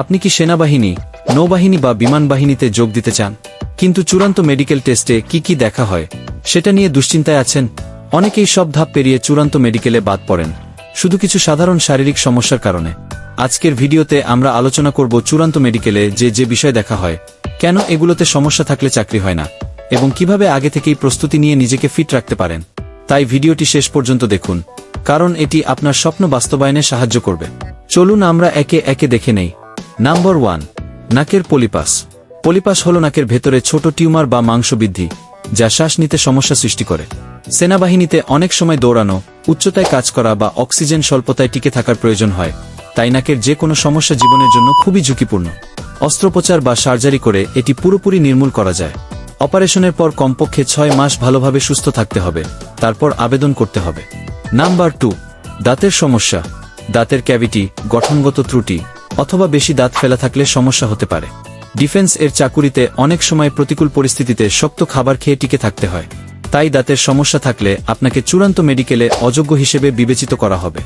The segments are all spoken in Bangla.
আপনি কি সেনাবাহিনী, নৌবাহিনী বা বিমান বাহিনীতে যোগ দিতে চান? কিন্তু চূড়ান্ত মেডিকেল টেস্টে কি কি দেখা হয়, সেটা নিয়ে দুশ্চিন্তায় আছেন? অনেকেই সব ধাপ পেরিয়ে চূড়ান্ত মেডিকেলে বাদ পড়েন। শুধু কিছু সাধারণ শারীরিক সমস্যার কারণে। আজকের ভিডিওতে আমরা আলোচনা করব চূড়ান্ত মেডিকেলে যে যে বিষয় দেখা হয়, কেন এগুলোতে সমস্যা থাকলে চাকরি হয় না, এবং কীভাবে আগে থেকেই প্রস্তুতি নিয়ে নিজেকে ফিট রাখতে পারেন। তাই ভিডিওটি শেষ পর্যন্ত দেখুন, কারণ এটি আপনার স্বপ্ন বাস্তবায়নে সাহায্য করবে। চলুন আমরা একে একে দেখে নেই। নাম্বার ওয়ান, নাকের পলিপাস। পলিপাস হল নাকের ভেতরে ছোট টিউমার বা মাংস বৃদ্ধি যা শ্বাস নিতে সমস্যা সৃষ্টি করে। সেনাবাহিনীতে অনেক সময় দৌড়ানো, উচ্চতায় কাজ করা বা অক্সিজেন স্বল্পতায় টিকে থাকার প্রয়োজন হয়। তাই নাকের যে কোনো সমস্যা জীবনের জন্য খুবই ঝুঁকিপূর্ণ। অস্ত্রোপচার বা সার্জারি করে এটি পুরোপুরি নির্মূল করা যায়। অপারেশনের পর কমপক্ষে ছয় মাস ভালোভাবে সুস্থ থাকতে হবে, তারপর আবেদন করতে হবে। নাম্বার টু, দাঁতের সমস্যা। দাঁতের ক্যাভিটি, গঠনগত ত্রুটি অথবা বেশি দাঁত ফেলা থাকলে সমস্যা হতে পারে। ডিফেন্স এর চাকুরিতে অনেক সময় প্রতিকূল পরিস্থিতিতে শক্ত খাবার খেয়ে টিকে থাকতে হয়। তাই দাঁতের সমস্যা থাকলে আপনাকে চূড়ান্ত মেডিকেলে অযোগ্য হিসেবে বিবেচিত করা হবে।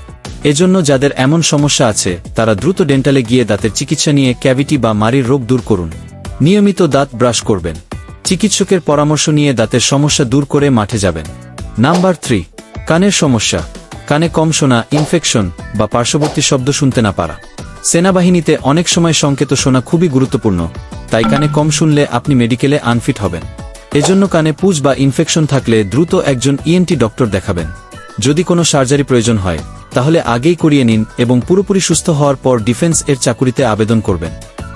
এজন্য যাদের এমন সমস্যা আছে, তারা দ্রুত ডেন্টালে গিয়ে দাঁতের চিকিৎসা নিয়ে ক্যাভিটি বা মারির রোগ দূর করুন। নিয়মিত দাঁত ব্রাশ করবেন। চিকিৎসকের পরামর্শ নিয়ে দাঁতের সমস্যা দূর করে মাঠে যাবেন। নাম্বার থ্রি, কানের সমস্যা। কানে কম শোনা, ইনফেকশন বা পার্শ্ববর্তী শব্দ শুনতে না পারা। সেনাবাহিনীতে অনেক সময় সংকেত শোনা খুবই গুরুত্বপূর্ণ, তাই কানে কম শুনলে আপনি মেডিকেলে আনফিট হবেন। এজন্য কানে পুজ বা ইনফেকশন থাকলে দ্রুত একজন ইএনটি ডক্টর দেখাবেন। যদি কোনো সার্জারি প্রয়োজন হয়, তাহলে আগেই করিয়ে নিন এবং পুরোপুরি সুস্থ হওয়ার পর ডিফেন্স এর চাকুরিতে আবেদন করবেন।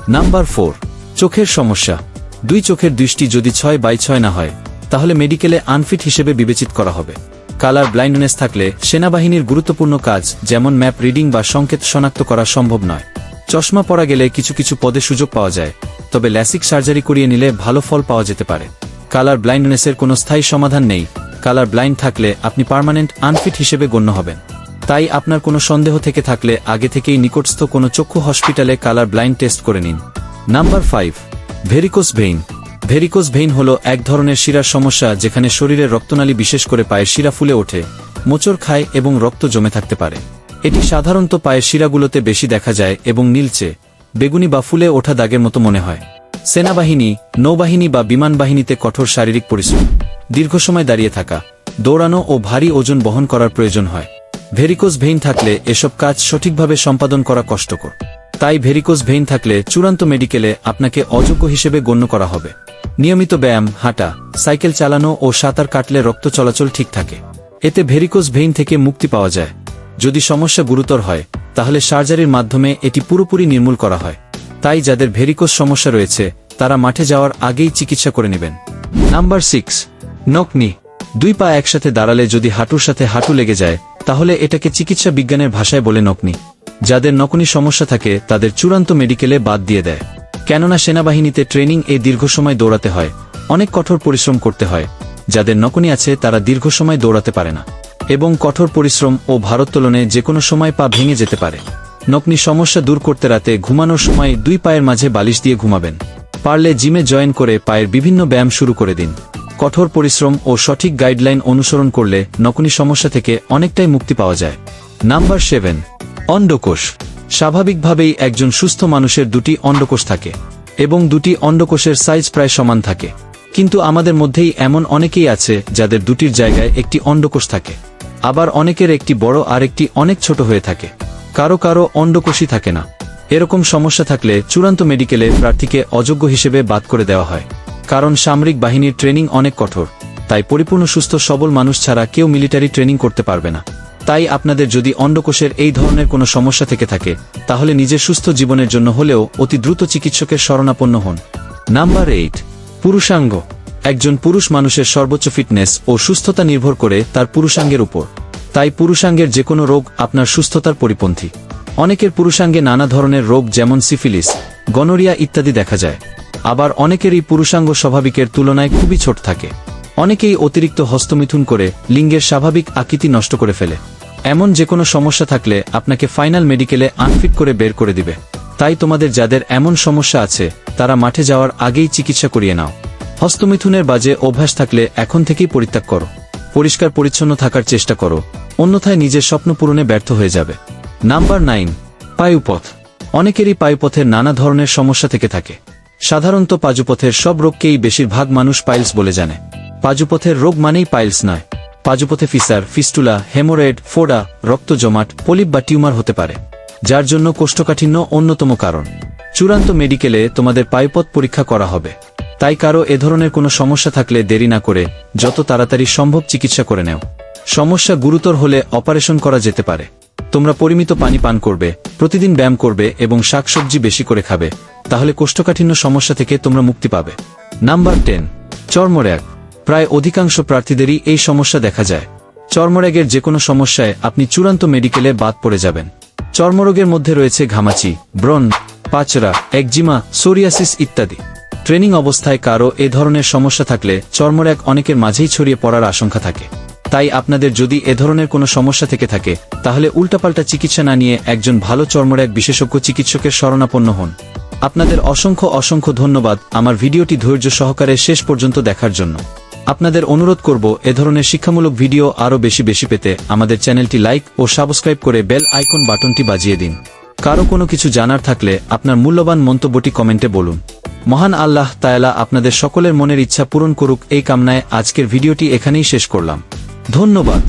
নাম্বার ফোর, চোখের সমস্যা। দুই চোখের দৃষ্টি যদি ছয় বাই ছয় না হয়, তাহলে মেডিকেলে আনফিট হিসেবে বিবেচিত করা হবে। কালার ব্লাইন্ডনেস থাকলে সেনাবাহিনীর গুরুত্বপূর্ণ কাজ, যেমন ম্যাপ রিডিং বা সংকেত শনাক্ত করা সম্ভব নয়। চশমা পরা গেলে কিছু কিছু পদে সুযোগ পাওয়া যায়, তবে ল্যাসিক সার্জারি করিয়ে নিলে ভালো ফল পাওয়া যেতে পারে। কালার ব্লাইন্ডনেসের কোনো স্থায়ী সমাধান নেই। কালার ব্লাইন্ড থাকলে আপনি পার্মানেন্ট আনফিট হিসেবে গণ্য হবেন। তাই আপনার কোনো সন্দেহ থেকে থাকলে আগে থেকেই নিকটস্থ কোনো চক্ষু হসপিটালে কালার ব্লাইন্ড টেস্ট করে নিন। Number five, varicose vein. Varicose vein হল এক ধরনের শিরার সমস্যা যেখানে শরীরের রক্তনালী বিশেষ করে পায়ের শিরা ফুলে ওঠে, মোচড় খায় এবং রক্ত জমে থাকতে পারে। এটি সাধারণত পায়ের শিরাগুলোতে বেশি দেখা যায় এবং নীলচে, বেগুনি বা ফুলে ওঠা দাগের মতো মনে হয়। সেনাবাহিনী, নৌবাহিনী বা বিমান বাহিনীতে কঠোর শারীরিক পরিশ্রম, দীর্ঘ সময় দাঁড়িয়ে থাকা, দৌড়ানো ও ভারী ওজন বহন করার প্রয়োজন হয়। ভেরিকোস ভেইন থাকলে এসব কাজ সঠিকভাবে সম্পাদন করা কষ্টকর। তাই ভেরিকোস ভেইন থাকলে চূড়ান্ত মেডিকেলে আপনাকে অযোগ্য হিসেবে গণ্য করা হবে। নিয়মিত ব্যায়াম, হাঁটা, সাইকেল চালানো ও সাঁতার কাটলে রক্ত চলাচল ঠিক থাকে। এতে ভেরিকোস ভেইন থেকে মুক্তি পাওয়া যায়। যদি সমস্যা গুরুতর হয়, তাহলে সার্জারির মাধ্যমে এটি পুরোপুরি নির্মূল করা হয়। তাই যাদের ভেরিকোস সমস্যা রয়েছে, তারা মাঠে যাওয়ার আগেই চিকিৎসা করে নেবেন। নাম্বার সিক্স নকনি দুই পা একসাথে দাঁড়ালে যদি হাঁটুর সাথে হাঁটু লেগে যায়, তাহলে এটাকে চিকিৎসা বিজ্ঞানের ভাষায় বলে নকনি যাদের নকনি সমস্যা থাকে, তাদের চূড়ান্ত মেডিকেলে বাদ দিয়ে দেয়। কেননা সেনাবাহিনীতে ট্রেনিং এ দীর্ঘ সময় দৌড়াতে হয়। অনেক কঠোর পরিশ্রম করতে হয়। যাদের নকনি আছে, তারা দীর্ঘ সময় দৌড়াতে পারে না। এবং কঠোর পরিশ্রম ও ভারোত্তোলনে যে কোনো সময় পা ভেঙে যেতে পারে। নকনি সমস্যা দূর করতে রাতে ঘুমানোর সময় দুই পায়ের মাঝে বালিশ দিয়ে ঘুমাবেন। পারলে জিমে জয়েন করে পায়ের বিভিন্ন ব্যায়াম শুরু করে দিন। কঠোর পরিশ্রম ও সঠিক গাইডলাইন অনুসরণ করলে নকনি সমস্যা থেকে অনেকটাই মুক্তি পাওয়া যায়। নাম্বার সেভেন, অন্ডকোষ। স্বাভাবিকভাবেই একজন সুস্থ মানুষের দুটি অন্ডকোষ থাকে, এবং দুটি অন্ডকোষের সাইজ প্রায় সমান থাকে। কিন্তু আমাদের মধ্যেই এমন অনেকেই আছে যাদের দুটির জায়গায় একটি অন্ডকোষ থাকে, আবার অনেকের একটি বড় আর একটি অনেক ছোট হয়ে থাকে। কারও কারও অন্ডকোষই থাকে না। এরকম সমস্যা থাকলে চূড়ান্ত মেডিকেলে প্রার্থীকে অযোগ্য হিসেবে বাদ করে দেওয়া হয়, কারণ সামরিক বাহিনীর ট্রেনিং অনেক কঠোর, তাই পরিপূর্ণ সুস্থ সবল মানুষ ছাড়া কেউ মিলিটারি ট্রেনিং করতে পারবে না। তাই আপনাদের যদি অন্ডকোষের এই ধরনের কোনো সমস্যা থেকে থাকে, তাহলে নিজের সুস্থ জীবনের জন্য হলেও অতি দ্রুত চিকিৎসকের শরণাপন্ন হন। নাম্বার এইট, পুরুষাঙ্গ। একজন পুরুষ মানুষের সর্বোচ্চ ফিটনেস ও সুস্থতা নির্ভর করে তার পুরুষাঙ্গের উপর। তাই পুরুষাঙ্গের যে কোনো রোগ আপনার সুস্থতার পরিপন্থী। অনেকের পুরুষাঙ্গে নানা ধরনের রোগ যেমন সিফিলিস, গনোরিয়া ইত্যাদি দেখা যায়। আবার অনেকেরই পুরুষাঙ্গ স্বাভাবিকের তুলনায় খুবই ছোট থাকে। অনেকেই অতিরিক্ত হস্তমিথুন করে লিঙ্গের স্বাভাবিক আকৃতি নষ্ট করে ফেলে। এমন যে কোনো সমস্যা থাকলে আপনাকে ফাইনাল মেডিকেলে আনফিট করে বের করে দিবে। তাই তোমাদের যাদের এমন সমস্যা আছে, তারা মাঠে যাওয়ার আগেই চিকিৎসা করিয়ে নাও। হস্তমিথুনের বাজে অভ্যাস থাকলে এখন থেকেই পরিত্যাগ করো। পরিষ্কার পরিচ্ছন্ন থাকার চেষ্টা করো। অন্যথায় নিজের স্বপ্ন পূরণে ব্যর্থ হয়ে যাবে। নাম্বার নাইন, পায়ুপথ। অনেকেরই পায়ুপথের নানা ধরনের সমস্যা থেকে থাকে। সাধারণত পাজুপথের সব রোগকেই বেশিরভাগ মানুষ পাইলস বলে জানে। পাজুপথের রোগ মানেই পাইলস নয়। পাজুপথে ফিসার, ফিস্টুলা, হেমোরেড, ফোডা রক্ত জমাট পলিপ বা টিউমার হতে পারে, যার জন্য কোষ্ঠকাঠিন্য অন্যতম কারণ। চূড়ান্ত মেডিকেলে তোমাদের পায়ুপথ পরীক্ষা করা হবে। তাই কারও এ ধরনের কোনো সমস্যা থাকলে দেরি না করে যত তাড়াতাড়ি সম্ভব চিকিৎসা করে নেও। সমস্যা গুরুতর হলে অপারেশন করা যেতে পারে। তোমরা পরিমিত পানি পান করবে, প্রতিদিন ব্যায়াম করবে এবং শাকসবজি বেশি করে খাবে, তাহলে কোষ্ঠকাঠিন্য সমস্যা থেকে তোমরা মুক্তি পাবে। নাম্বার টেন, চর্মরোগ। প্রায় অধিকাংশ প্রার্থীদেরই এই সমস্যা দেখা যায়। চর্মরোগের যে কোনো সমস্যায় আপনি চূড়ান্ত মেডিকেলে বাদ পড়ে যাবেন। চর্মরোগের মধ্যে রয়েছে ঘামাচি, ব্রণ পাচরা একজিমা, সোরিয়াসিস ইত্যাদি। ট্রেনিং অবস্থায় কারও এ ধরনের সমস্যা থাকলে চর্মরোগ অনেকের মাঝেই ছড়িয়ে পড়ার আশঙ্কা থাকে। তাই আপনাদের যদি এ ধরনের কোনো সমস্যা থেকে থাকে, তাহলে উল্টাপাল্টা চিকিৎসা না নিয়ে একজন ভালো চর্মরোগ বিশেষজ্ঞ চিকিৎসকের শরণাপন্ন হন। আপনাদের অসংখ্য অসংখ্য ধন্যবাদ আমার ভিডিওটি ধৈর্য সহকারে শেষ পর্যন্ত দেখার জন্য। আপনাদের অনুরোধ করব এ ধরনের শিক্ষামূলক ভিডিও আরও বেশি বেশি পেতে আমাদের চ্যানেলটি লাইক ও সাবস্ক্রাইব করে বেল আইকন বাটনটি বাজিয়ে দিন। কারও কোনো কিছু জানার থাকলে আপনার মূল্যবান মন্তব্যটি কমেন্টে বলুন। মহান আল্লাহ তায়ালা আপনাদের সকলের মনের ইচ্ছা পূরণ করুক এই কামনায় আজকের ভিডিওটি এখানেই শেষ করলাম। ধন্যবাদ।